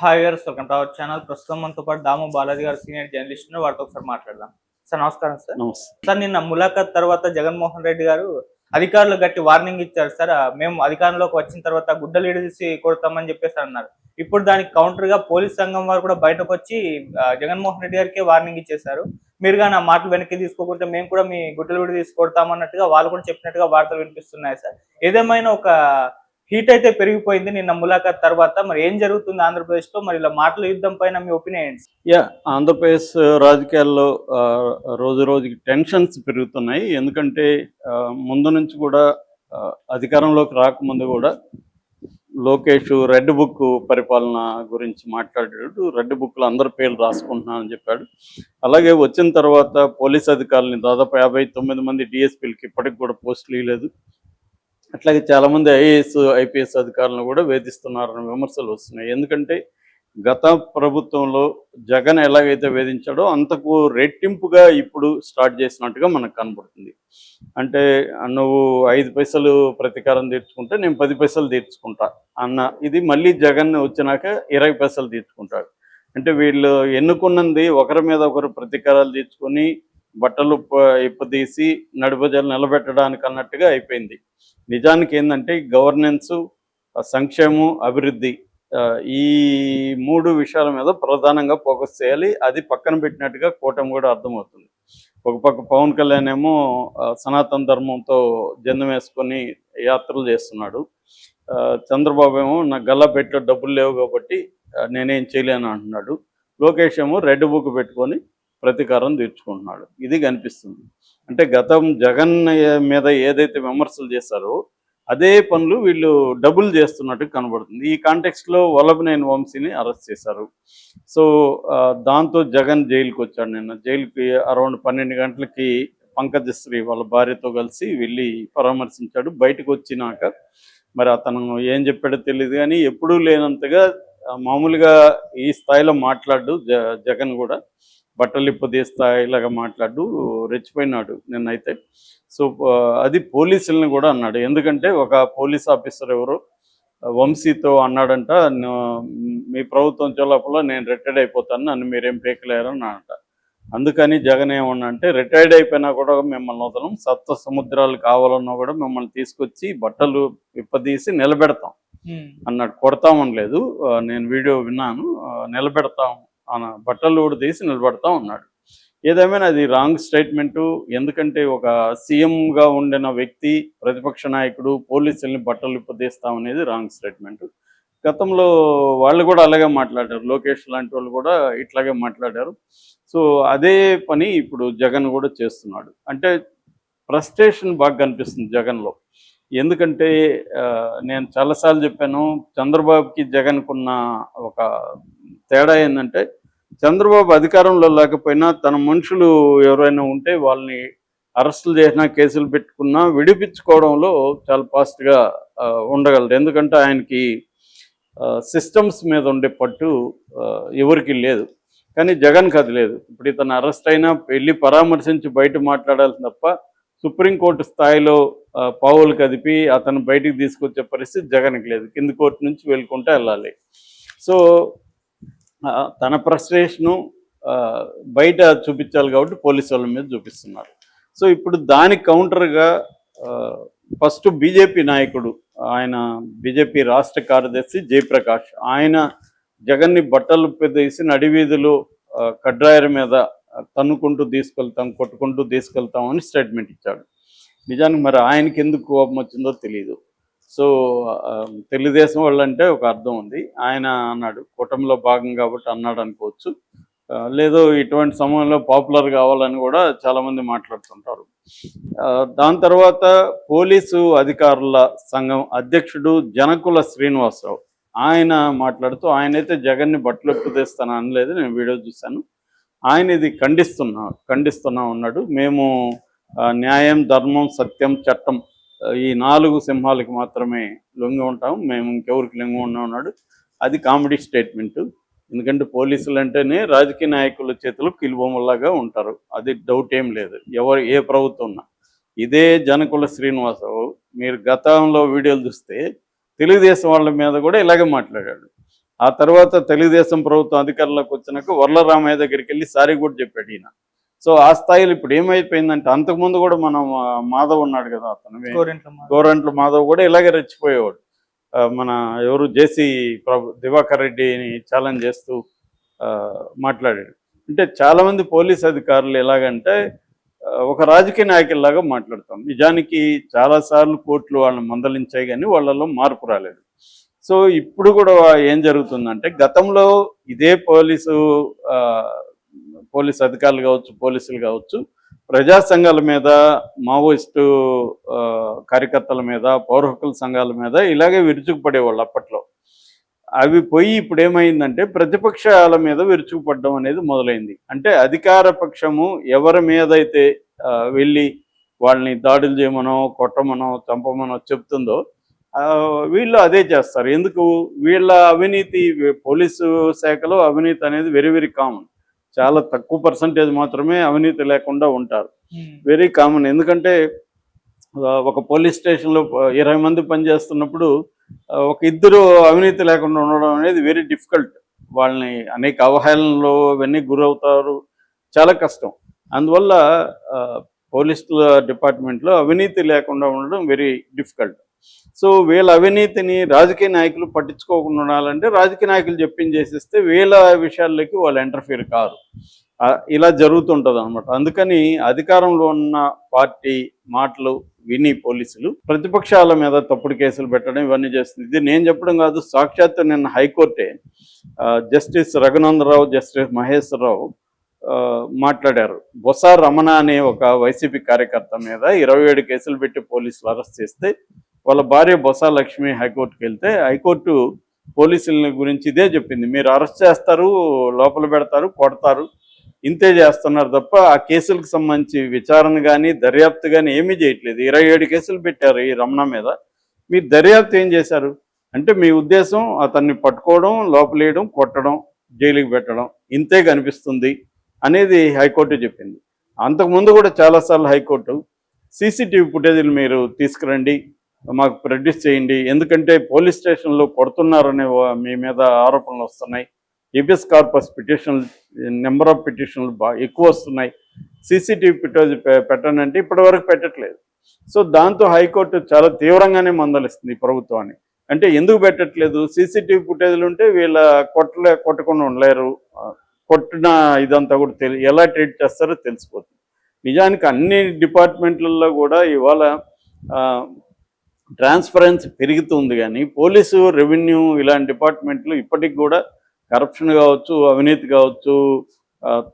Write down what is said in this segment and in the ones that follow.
Hi గారు welcome to our channel ప్రస్తుతం మనతో పాటు దాము బాలాజీ గారు సీనియర్ జర్నలిస్ట్. వారితో ఒకసారి మాట్లాడదాం. సార్ నమస్కారం సార్. సార్ నిన్న ములాఖత్ తర్వాత జగన్మోహన్ రెడ్డి గారు అధికారులు గట్టి వార్నింగ్ ఇచ్చారు సార్. మేము అధికారంలోకి వచ్చిన తర్వాత గుడ్డలు ఇడిసి కొడతామని చెప్పేసి అన్నారు. ఇప్పుడు దానికి కౌంటర్గా పోలీస్ సంఘం వారు కూడా బయటకు వచ్చి జగన్మోహన్ రెడ్డి గారికి వార్నింగ్ ఇచ్చేశారు. మీరు కానీ ఆ మాటలు వెనక్కి తీసుకోకుంటే మేము కూడా మీ గుడ్డలు విడి తీసుకొడతామన్నట్టుగా వాళ్ళు కూడా చెప్పినట్టుగా వార్తలు వినిపిస్తున్నాయి సార్. ఏదేమైనా ఒక హీట్ అయితే పెరిగిపోయింది నిన్న ములాఖాత్ తర్వాత. మరి ఏం జరుగుతుంది ఆంధ్రప్రదేశ్లో మరి ఇలా మాటల యుద్ధం పైన మీ ఒపీనియన్ యా ఆంధ్రప్రదేశ్ రాజకీయాల్లో ఆ, రోజు రోజుకి టెన్షన్స్ పెరుగుతున్నాయి. ఎందుకంటే ఆ, ముందు నుంచి కూడా అధికారంలోకి రాకముందు కూడా లోకేష్ రెడ్ బుక్ పరిపాలన గురించి మాట్లాడాడు. రెడ్ బుక్లో అందరి పేర్లు రాసుకుంటున్నానని చెప్పాడు. అలాగే వచ్చిన తర్వాత పోలీస్ అధికారులని దాదాపు యాభై తొమ్మిది మంది డిఎస్పీలకి ఇప్పటికి కూడా పోస్టులు ఇవ్వలేదు. అట్లాగే చాలామంది ఐఏఎస్ ఐపీఎస్ అధికారులను కూడా వేధిస్తున్నారని విమర్శలు వస్తున్నాయి. ఎందుకంటే గత ప్రభుత్వంలో జగన్ ఎలాగైతే వేధించాడో అంతకు రెట్టింపుగా ఇప్పుడు స్టార్ట్ చేసినట్టుగా మనకు కనబడుతుంది. అంటే నువ్వు ఐదు పైసలు ప్రతీకారం తీర్చుకుంటే నేను పది పైసలు తీర్చుకుంటా అన్న. ఇది మళ్ళీ జగన్ వచ్చినాక ఇరవై పైసలు తీర్చుకుంటాడు. అంటే వీళ్ళు ఎన్నుకున్నది ఒకరి మీద ఒకరు ప్రతీకారాలు తీర్చుకొని బట్టలు ఇప్పదీసి నడుబజలు నిలబెట్టడానికి అన్నట్టుగా అయిపోయింది. నిజానికి ఏంటంటే గవర్నెన్స్ సంక్షేమం అభివృద్ధి ఈ మూడు విషయాల మీద ప్రధానంగా ఫోకస్ చేయాలి. అది పక్కన పెట్టినట్టుగా కూటమి కూడా అర్థమవుతుంది. ఒక పక్క పవన్ కళ్యాణ్ ఏమో సనాతన ధర్మంతో జన్మ వేసుకొని యాత్రలు చేస్తున్నాడు. ఆ, చంద్రబాబు ఏమో నా గల్లా పెట్టే డబ్బులు లేవు కాబట్టి నేనేం చేయలేను అంటున్నాడు. లోకేష్ ఏమో రెడ్ బుక్ పెట్టుకొని ప్రతీకారం తీర్చుకుంటున్నాడు. ఇది కనిపిస్తుంది. అంటే గతం జగన్ మీద ఏదైతే విమర్శలు చేశారో అదే పనులు వీళ్ళు డబుల్ చేస్తున్నట్టు కనబడుతుంది. ఈ కాంటెక్స్ట్లో వల్లభనేని వంశీని అరెస్ట్ చేశారు. సో దాంతో జగన్ జైలుకి వచ్చాడు నిన్న. జైలుకి అరౌండ్ పన్నెండు గంటలకి పంకజశ్రీ వాళ్ళ భార్యతో కలిసి వెళ్ళి పరామర్శించాడు. బయటకు వచ్చినాక మరి అతను ఏం చెప్పాడో తెలియదు కానీ ఎప్పుడూ లేనంతగా మామూలుగా ఈ స్థాయిలో మాట్లాడు జ జగన్ కూడా. బట్టలు ఇప్పదే స్థాయిలాగా మాట్లాడు రెచ్చిపోయినాడు నిన్నైతే. సో అది పోలీసుల్ని కూడా అన్నాడు. ఎందుకంటే ఒక పోలీస్ ఆఫీసర్ ఎవరో వంశీతో అన్నాడంట "ను- మీ ప్రభుత్వం లోపల నేను రిటైర్డ్ అయిపోతాను నన్ను మీరేం పీకలేరని అంట అందుకని జగన్ ఏమన్నా అంటే రిటైర్డ్ అయిపోయినా కూడా మిమ్మల్ని వదలం సప్త సముద్రాలు కావాలన్నా కూడా మిమ్మల్ని తీసుకొచ్చి బట్టలు విప్పదీసి నిలబెడతాం అన్నాడు. కొడతామని లేదు నేను వీడియో విన్నాను ఆ, ఆయన బట్టలు కూడా తీసి నిలబడతా ఉన్నాడు. ఏదేమైనా అది రాంగ్ స్టేట్మెంటు ఎందుకంటే ఒక సీఎంగా ఉండిన వ్యక్తి ప్రతిపక్ష నాయకుడు పోలీసుల్ని బట్టలు ఉపదేస్తాం అనేది రాంగ్ స్టేట్మెంట్. గతంలో వాళ్ళు కూడా అలాగే మాట్లాడారు. లోకేష్ లాంటి వాళ్ళు కూడా ఇట్లాగే మాట్లాడారు. సో అదే పని ఇప్పుడు జగన్ కూడా చేస్తున్నాడు. అంటే ఫ్రస్ట్రేషన్ బాగా కనిపిస్తుంది జగన్లో. ఎందుకంటే ఆ, నేను చాలాసార్లు చెప్పాను చంద్రబాబుకి జగన్కున్న ఒక తేడా ఏంటంటే చంద్రబాబు అధికారంలో లేకపోయినా తన మనుషులు ఎవరైనా ఉంటే వాళ్ళని అరెస్టులు చేసినా కేసులు పెట్టుకున్నా విడిపించుకోవడంలో చాలా ఫాస్ట్గా ఉండగలరు. ఎందుకంటే ఆయనకి సిస్టమ్స్ మీద ఉండే పట్టు ఎవరికి లేదు. కానీ జగన్కి అది లేదు. ఇప్పుడు ఇతను అరెస్ట్ అయినా వెళ్ళి పరామర్శించి బయట మాట్లాడాల్సి తప్ప సుప్రీంకోర్టు స్థాయిలో పావులు కదిపి అతను బయటికి తీసుకొచ్చే పరిస్థితి జగన్కి లేదు. కింది కోర్టు నుంచి వెళ్ళుకుంటే వెళ్ళాలి. సో తన ఫ్రస్ట్రేషను బయట చూపించాలి కాబట్టి పోలీసు వాళ్ళ మీద చూపిస్తున్నారు. సో ఇప్పుడు దాని కౌంటర్గా ఫస్ట్ బీజేపీ నాయకుడు ఆయన బీజేపీ రాష్ట్ర కార్యదర్శి జయప్రకాష్ ఆయన జగన్ని బట్టలు పెద్దసి నడివీధులు కడ్రాయర్ మీద తన్నుకుంటూ తీసుకెళ్తాం కొట్టుకుంటూ తీసుకెళ్తామని స్టేట్మెంట్ ఇచ్చాడు. నిజానికి మరి ఆయనకి ఎందుకు కోపం వచ్చిందో తెలియదు సో తెలుగుదేశం వాళ్ళు అంటే ఒక అర్థం ఉంది. ఆయన అన్నాడు కూటమిలో భాగం కాబట్టి అన్నాడు అనుకోవచ్చు. లేదో ఇటువంటి సమయంలో పాపులర్ కావాలని కూడా చాలామంది మాట్లాడుతుంటారు. ఆ, దాని తర్వాత పోలీసు అధికారుల సంఘం అధ్యక్షుడు జనకుల శ్రీనివాసరావు ఆయన మాట్లాడుతూ ఆయనైతే జగన్ని బట్టలు ఎప్పుదేస్తాను అనలేదు నేను వీడియో చూశాను. ఆయన ఇది ఖండిస్తున్నా ఖండిస్తున్నా ఉన్నాడు మేము న్యాయం ధర్మం సత్యం చట్టం ఈ నాలుగు సింహాలకి మాత్రమే లొంగి ఉంటాం. మేము ఇంకెవరికి లొంగి ఉన్నాం అన్నాడు అది కామెడీ స్టేట్మెంట్. ఎందుకంటే పోలీసులు అంటేనే రాజకీయ నాయకుల చేతిలో కిలుబొమ్మలాగా ఉంటారు. అది డౌట్ ఏం లేదు. ఎవరు ఏ ప్రభుత్వం ఉన్నా. ఇదే జనకుల శ్రీనివాసరావు మీరు గతంలో వీడియోలు చూస్తే తెలుగుదేశం వాళ్ళ మీద కూడా ఇలాగే మాట్లాడాడు. ఆ తర్వాత తెలుగుదేశం ప్రభుత్వం అధికారంలోకి వచ్చినాక వర్లరామయ్య దగ్గరికి వెళ్ళి సారీ కూడా చెప్పాడు ఈయన. సో ఆ స్థాయిలో ఇప్పుడు ఏమైపోయిందంటే అంతకుముందు కూడా మనం మాధవ్ ఉన్నాడు కదా అతను. గోరింట్ల మాధవ్. కూడా ఇలాగే రెచ్చిపోయేవాడు. మన ఎవరు జేసీ ప్రభు దివాకర్ రెడ్డిని ఛాలెంజ్ చేస్తూ ఆ, మాట్లాడాడు. అంటే చాలా మంది పోలీస్ అధికారులు ఎలాగంటే ఒక రాజకీయ నాయకుల్లాగా మాట్లాడతాం. నిజానికి చాలాసార్లు కోర్టులు వాళ్ళని మందలించాయి కానీ వాళ్ళలో మార్పు రాలేదు. సో ఇప్పుడు కూడా ఏం జరుగుతుందంటే గతంలో ఇదే పోలీసు పోలీస్ అధికారులు కావచ్చు పోలీసులు కావచ్చు ప్రజా సంఘాల మీద మావోయిస్టు కార్యకర్తల మీద పౌర హక్కుల సంఘాల మీద ఇలాగే విరుచుకుపడేవాళ్ళు అప్పట్లో. అవి పోయి ఇప్పుడు ఏమైందంటే ప్రతిపక్షాల మీద విరుచుకుపడడం అనేది మొదలైంది. అంటే అధికార పక్షము ఎవరి మీద అయితే వెళ్ళి వాళ్ళని దాడులు చేయమనో కొట్టమనో చంపమనో చెప్తుందో ఆ, వీళ్ళు అదే చేస్తారు. ఎందుకు? వీళ్ళ అవినీతి పోలీసు శాఖలో అవినీతి అనేది వెరీ వెరీ కామన్. చాలా తక్కువ పర్సంటేజ్ మాత్రమే అవినీతి లేకుండా ఉంటారు. వెరీ కామన్ ఎందుకంటే ఒక పోలీస్ స్టేషన్లో ఇరవై మంది పనిచేస్తున్నప్పుడు ఒక ఇద్దరు అవినీతి లేకుండా ఉండడం అనేది వెరీ డిఫికల్ట్ వాళ్ళని అనేక అవహేళనలు ఇవన్నీ గురవుతారు. చాలా కష్టం. అందువల్ల పోలీసుల డిపార్ట్మెంట్లో అవినీతి లేకుండా ఉండడం వెరీ డిఫికల్ట్ సో వీళ్ళ అవినీతిని రాజకీయ నాయకులు పట్టించుకోకుండా ఉండాలంటే రాజకీయ నాయకులు చెప్పింది చేసేస్తే వీళ్ళ విషయాల్లోకి వాళ్ళు ఎంటర్ఫీర్ కారు. ఇలా జరుగుతుంటది అనమాట అందుకని అధికారంలో ఉన్న పార్టీ మాటలు విని పోలీసులు ప్రతిపక్షాల మీద తప్పుడు కేసులు పెట్టడం ఇవన్నీ చేస్తుంది. ఇది నేను చెప్పడం కాదు సాక్షాత్తు నిన్న హైకోర్టే జస్టిస్ రఘునందరావు జస్టిస్ మహేశ్వరరావు మాట్లాడారు. బొస రమణ అనే ఒక వైసీపీ కార్యకర్త మీద ఇరవై ఏడు కేసులు పెట్టి పోలీసులు అరెస్ట్ చేస్తే వాళ్ళ భార్య బొసా లక్ష్మి హైకోర్టుకి వెళ్తే హైకోర్టు పోలీసుల గురించి ఇదే చెప్పింది. మీరు అరెస్ట్ చేస్తారు లోపల పెడతారు కొడతారు ఇంతే చేస్తున్నారు తప్ప ఆ కేసులకు సంబంధించి విచారణ కానీ దర్యాప్తు కానీ ఏమీ చేయట్లేదు. ఇరవై ఏడు కేసులు పెట్టారు ఈ రమణ మీద. మీరు దర్యాప్తు ఏం చేశారు? అంటే మీ ఉద్దేశం అతన్ని పట్టుకోవడం లోపలేయడం కొట్టడం జైలుకి పెట్టడం ఇంతే కనిపిస్తుంది అనేది హైకోర్టు చెప్పింది. అంతకుముందు కూడా చాలాసార్లు హైకోర్టు సీసీటీవీ ఫుటేజీలు మీరు తీసుకురండి మాకు ప్రొడ్యూస్ చేయండి. ఎందుకంటే పోలీస్ స్టేషన్లో కొడుతున్నారనే మీ మీద ఆరోపణలు వస్తున్నాయి. ఏబిఎస్ కార్పస్ పిటిషన్లు నెంబర్ ఆఫ్ పిటిషన్లు బాగా ఎక్కువ వస్తున్నాయి. సీసీటీవీ పిటోజ్ పెట్టనంటే ఇప్పటివరకు పెట్టట్లేదు. సో దాంతో హైకోర్టు చాలా తీవ్రంగానే మందలిస్తుంది ఈ ప్రభుత్వాన్ని. అంటే ఎందుకు పెట్టట్లేదు? సీసీటీవీ ఫుటేజ్లు ఉంటే వీళ్ళ కొట్టలే కొట్టకుండా ఉండలేరు. కొట్టిన ఇదంతా కూడా తెలి ఎలా ట్రీట్ చేస్తారో తెలిసిపోతుంది. నిజానికి అన్ని డిపార్ట్మెంట్లలో కూడా ఇవాళ ట్రాన్స్పరెన్సీ పెరుగుతుంది కానీ పోలీసు రెవెన్యూ ఇలాంటి డిపార్ట్మెంట్లు ఇప్పటికి కూడా కరప్షన్ కావచ్చు అవినీతి కావచ్చు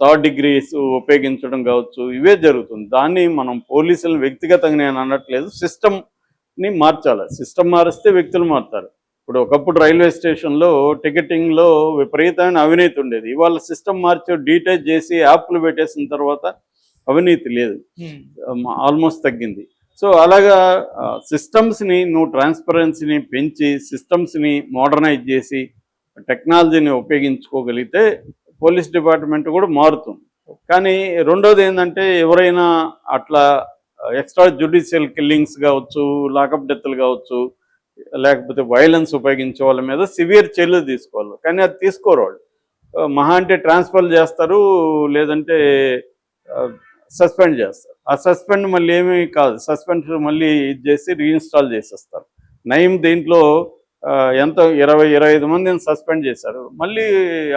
థర్డ్ డిగ్రీస్ ఉపయోగించడం కావచ్చు ఇవే జరుగుతుంది. దాన్ని మనం పోలీసులను వ్యక్తిగతంగా నేను అనట్లేదు సిస్టమ్ని మార్చాలి. సిస్టమ్ మారిస్తే వ్యక్తులు మారుతారు. ఇప్పుడు ఒకప్పుడు రైల్వే స్టేషన్లో టికెటింగ్లో విపరీతమైన అవినీతి ఉండేది. ఇవాళ సిస్టమ్ మార్చి డీటెయిల్ చేసి యాప్లు పెట్టేసిన తర్వాత అవినీతి లేదు. ఆల్మోస్ట్ తగ్గింది. సో అలాగా సిస్టమ్స్ని నువ్వు ట్రాన్స్పరెన్సీని పెంచి సిస్టమ్స్ని మోడర్నైజ్ చేసి టెక్నాలజీని ఉపయోగించుకోగలిగితే పోలీస్ డిపార్ట్మెంట్ కూడా మారుతుంది. కానీ రెండోది ఏంటంటే ఎవరైనా అట్లా ఎక్స్ట్రా జ్యుడిషియల్ కిల్లింగ్స్ కావచ్చు లాకప్ డెత్లు కావచ్చు లేకపోతే వైలెన్స్ ఉపయోగించే వాళ్ళ మీద సివియర్ చర్యలు తీసుకోవాలి. కానీ అది తీసుకోరు వాళ్ళు. మహా అంటే ట్రాన్స్ఫర్ చేస్తారు లేదంటే సస్పెండ్ చేస్తారు. ఆ సస్పెండ్ మళ్ళీ ఏమీ కాదు. సస్పెన్షన్ మళ్ళీ ఇది చేసి రీఇన్స్టాల్ చేసేస్తారు. నయం దీంట్లో ఎంతో ఎంత ఇరవై ఇరవై ఐదు మందిని సస్పెండ్ చేశారు. మళ్ళీ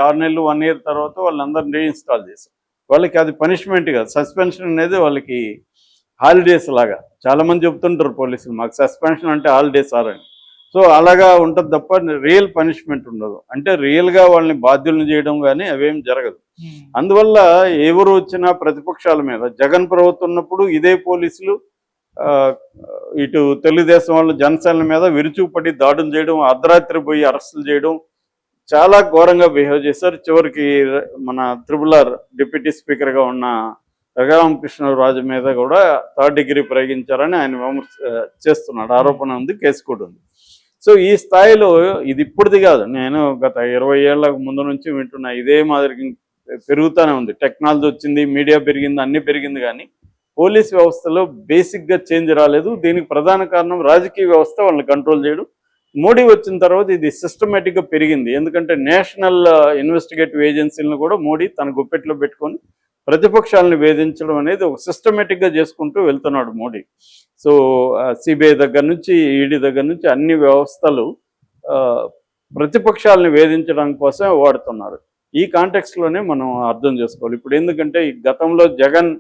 ఆరు నెలలు వన్ ఇయర్ తర్వాత వాళ్ళందరిని రీఇన్స్టాల్ చేశారు. వాళ్ళకి అది పనిష్మెంట్ కాదు. సస్పెన్షన్ అనేది వాళ్ళకి హాలిడేస్ లాగా. చాలా మంది చెప్తుంటారు పోలీసులు మాకు సస్పెన్షన్ అంటే హాలిడేస్ ఆరని. సో అలాగా ఉంటుంది తప్ప రియల్ పనిష్మెంట్ ఉండదు. అంటే రియల్గా వాళ్ళని బాధ్యులను చేయడం కానీ అవేం జరగదు. Hmm. అందువల్ల ఎవరు వచ్చినా ప్రతిపక్షాల మీద జగన్ ప్రభుత్వం ఉన్నప్పుడు ఇదే పోలీసులు ఇటు తెలుగుదేశం వాళ్ళు జనసేన మీద విరుచుకుపడి దాడులు చేయడం అర్ధరాత్రి పోయి అరెస్టులు చేయడం చాలా ఘోరంగా బిహేవ్ చేశారు. చివరికి మన త్రిబులర్ డిప్యూటీ స్పీకర్గా ఉన్న రఘురామకృష్ణరాజు మీద కూడా థర్డ్ డిగ్రీ ప్రయోగించారని ఆయన విమర్శ చేస్తున్నాడు. ఆరోపణ ఉంది కేసు కూడా ఉంది. సో ఈ స్థాయిలో ఇది ఇప్పుడుది కాదు. నేను గత ఇరవై ఏళ్ళకు ముందు నుంచి వింటున్నా ఇదే మాదిరి పెరుగుతూనే ఉంది. టెక్నాలజీ వచ్చింది మీడియా పెరిగింది అన్ని పెరిగింది కానీ పోలీస్ వ్యవస్థలో బేసిక్గా చేంజ్ రాలేదు. దీనికి ప్రధాన కారణం రాజకీయ వ్యవస్థ వాళ్ళని కంట్రోల్ చేయడం. మోడీ వచ్చిన తర్వాత ఇది సిస్టమేటిక్గా పెరిగింది. ఎందుకంటే నేషనల్ ఇన్వెస్టిగేటివ్ ఏజెన్సీలను కూడా మోడీ తన గుప్పెట్లో పెట్టుకొని ప్రతిపక్షాలను వేధించడం అనేది ఒక సిస్టమేటిక్గా చేసుకుంటూ వెళ్తున్నాడు మోడీ. సో సిబిఐ uh, దగ్గర నుంచి ఈడీ దగ్గర నుంచి అన్ని వ్యవస్థలు uh, ప్రతిపక్షాలను వేధించడం కోసమే వాడుతున్నారు. ఈ కాంటెక్స్ట్లోనే మనం అర్థం చేసుకోవాలి. ఇప్పుడు ఎందుకంటే ఈ గతంలో జగన్